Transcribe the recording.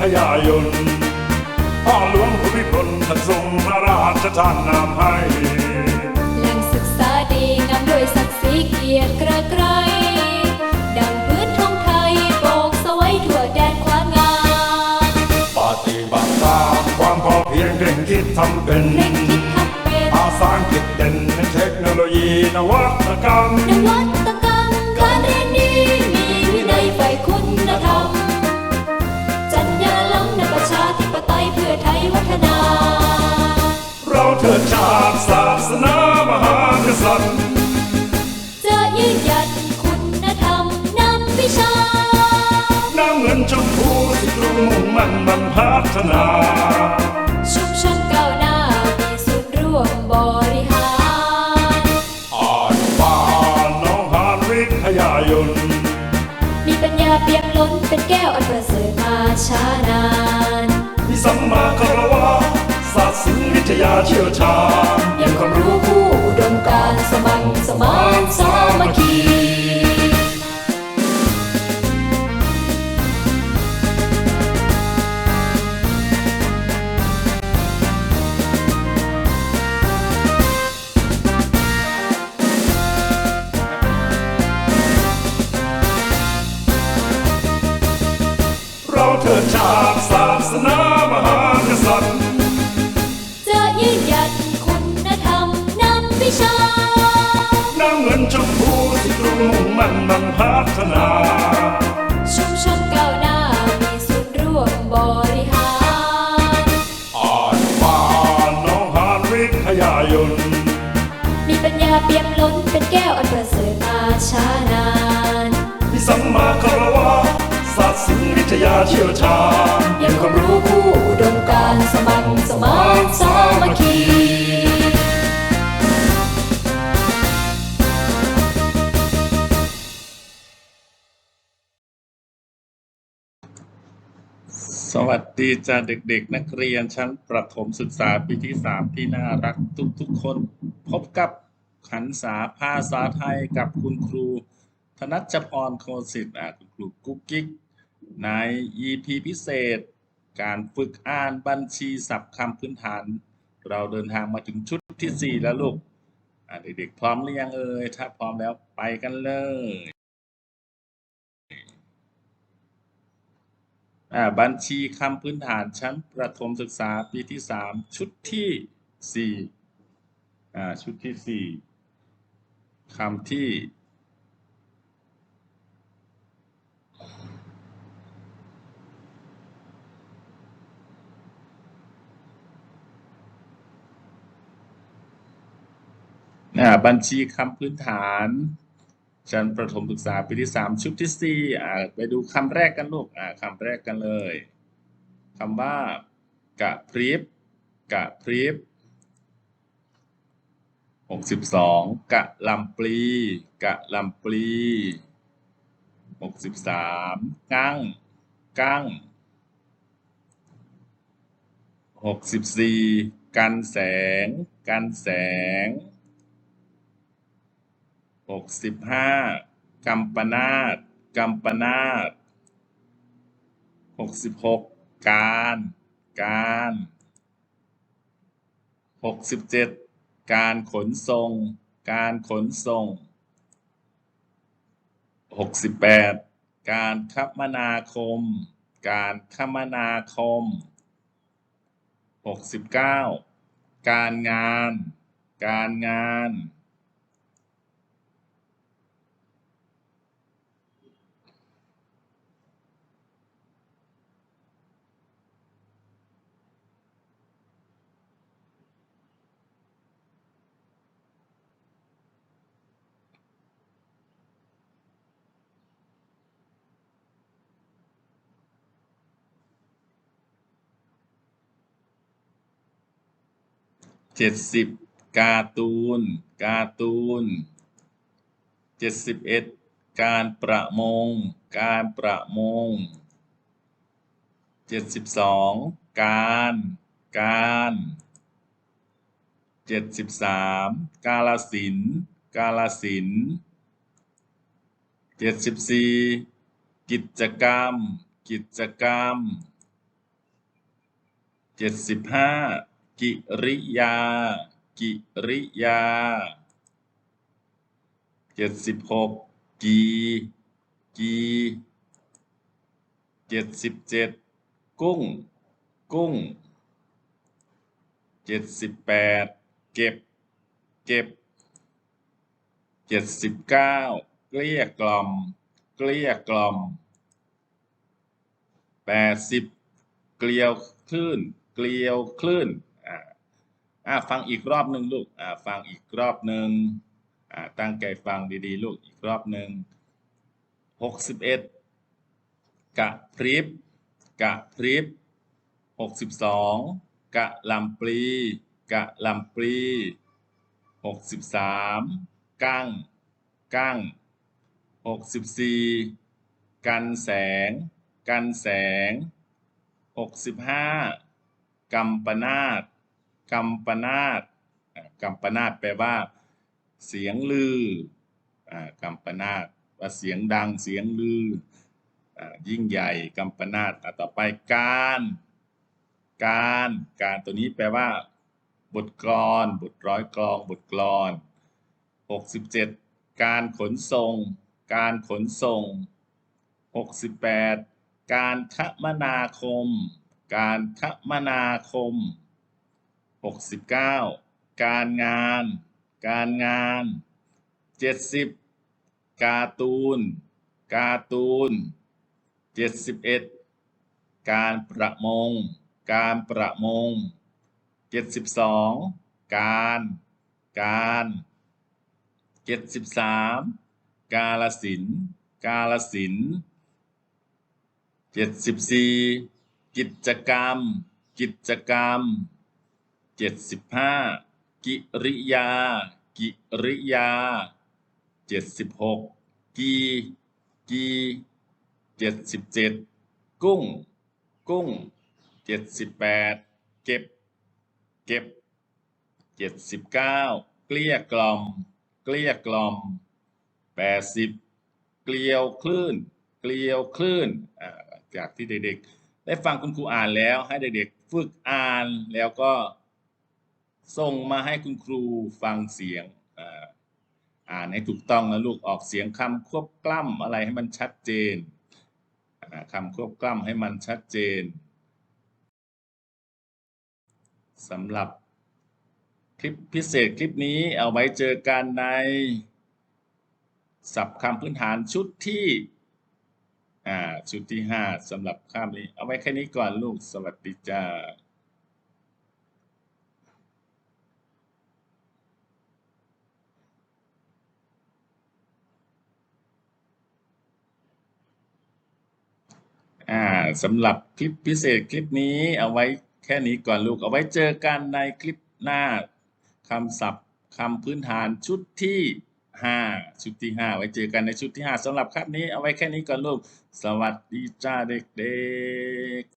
ทยายนพ่อหลวงภูมิพลท่านทรงพระราชทานนามให้แหล่งศึกษาดีงามด้วยศักดิ์ศรีเกียรติกระไกรดังพื้นทองไทยโบกสวัยทั่วแดนความงามปฏิบัติตามความพอเพียงเร่งคิดทำเป็นเร่งคิดทำเป็นภาษาอังกฤษเด่นในเทคโนโลยีนวัตกรรมนวัต ชมพูสิกรุงมุ่งมั่นมันพัฒนาชุมชนก้าวหน้ามีส่วนร่วมบริหารอ่านบานน้องหานวิทยายนมีปัญญาเปี่ยมล้นเป็นแก้วอันประเสริฐมาช้านานมีสัมมาคารวะศาสตร์ศิลป์วิทยาเชี่ยวชาญยังความรู้ผู้ มุ่งมั่นมันพัฒนาชุมชนก้าวหน้ามีส่วนร่วมบริหารอ่านบานน้องหานวิทยายนมีปัญญาเปี่ยมล้นเป็นแก้วอันประเสริฐมาช้านานมีสัมมาคารวะศาสตร์ศิลป์วิทยาเชี่ยวชาญยังความรู้ผู้ สวัสดีจ้าเด็กๆ นักเรียนชั้นประถมศึกษาปีที่ 3 ที่น่ารักทุกๆคน พบกับขันษาภาษาไทยกับคุณครู ธนัชพรโคสิทธิ์คุณครูกุ๊กกิ๊ก ใน EP พิเศษ การฝึกอ่านบัญชีศัพท์คำพื้นฐาน เราเดินทางมาถึงชุดทีสี่4 แล้วลูกเด็กๆพร้อมหรือยังเอ่ยถ้าพร้อมแล้วไปกันเลย อ่า บัญชีคำพื้นฐานชั้นประถมศึกษาปีที่สามชุดที่สี่ชุดที่สี่คำที่บัญชีคำพื้นฐาน ชั้นประถมศึกษาปีที่สามชุดที่สี่อ่าไปดูคำแรกกันลูกอ่าคำแรกกันเลยคำว่ากะพริบกะพริบหกสิบสองกะลำปลีกะลำปลีหกสิบสามกั้งกั้งหกสิบสี่กันแสง กันแสง หกสิบห้ากัมปนาตกัมปนาตหกสิบหกการ การหกสิบเจ็ดการขนส่ง การขนส่งหกสิบแปดการคมนาคม การคมนาคมหกสิบเก้าการงาน การงาน เจ็ดสิบการ์ตูน การ์ตูนเจ็ดสิบเอ็ดการประมง การประมงเจ็ดสิบสองการ การเจ็ดสิบสามกาลสิน กาลสินเจ็ดสิบสี่กิจกรรม กิจกรรมเจ็ดสิบห้า กิริยา กิริยาเจ็ดสิบหกกีกีเจ็ดสิบเจ็ดกุ้ง กุ้งเจ็ดสิบแปดเก็บ เก็บเจ็ดสิบเก้าเกลี้ยกล่อม เกลี้ยกล่อมแปดสิบเกลียวคลื่น เกลียวคลื่น อ่าฟังอีกรอบหนึ่งลูกอ่าฟังอีกรอบหนึ่งอ่าตั้งใจฟังดีๆ ลูกอีกรอบหนึ่งหกสิบเอ็ดกะพริบกะพริบหกสิบสองกะลำปลีกะลำปลีหกสิบสามกั้งกั้งหกสิบสี่กันแสง กันแสงหกสิบห้ากัมปนาต กัมปนาตกัมปนาตแปลว่า เสียงลือกัมปนาตว่าเสียงดังเสียงลืออยิ่งใหญ่กัมปนาตต่อไปการ การการตัวนี้แปลว่า บทกลอน บทร้อยกลอง บทกลอนหกสิบเจ็ดการขนส่ง การขนส่งหกสิบแปดการคมนาคม การคมนาคม หกสิบเก้าการงาน การงานเจ็ดสิบการ์ตูน การ์ตูนเจ็ดสิบเอ็ดการประมง การประมงเจ็ดสิบสองการ การเจ็ดสิบสามกาลสิน กาลสินธุ์เจ็ดสิบสี่กิจกรรม กิจกรรม เจ็ดสิบห้ากิริยา กิริยาเจ็ดสิบหกกีกีเจ็ดสิบเจ็ดกุ้ง กุ้งเจ็ดสิบแปดเก็บ เก็บเจ็ดสิบเก้าเกลี้ยกล่อม เกลี้ยกล่อมแปดสิบเกลียวคลื่น เกลียวคลื่นจากที่เด็กๆได้ฟังคุณครูอ่านแล้วให้เด็กๆฝึกอ่านแล้วก็ ส่งมาให้คุณครูฟังเสียงอ่านให้ถูกต้องนะลูกออกเสียงคำควบกล้ำอะไรให้มันชัดเจนคำควบกล้ำให้มันชัดเจนสำหรับคลิปพิเศษคลิปนี้เอาไว้เจอกันในศัพท์คำพื้นฐานชุดที่อ่าชุดที่ห้าสำหรับข้ามนี้ เอาไว้แค่นี้ก่อนลูกสวัสดีจ้าอ่า สำหรับคลิปพิเศษคลิปนี้เอาไว้แค่นี้ก่อนลูกเอาไว้เจอกันในคลิปหน้าคำศัพท์คำพื้นฐานชุดที่ห้าชุดที่ห้าไว้เจอกันในชุดที่ห้าสำหรับคลิปนี้เอาไว้แค่นี้ก่อนลูก สวัสดีจ้าเด็กๆ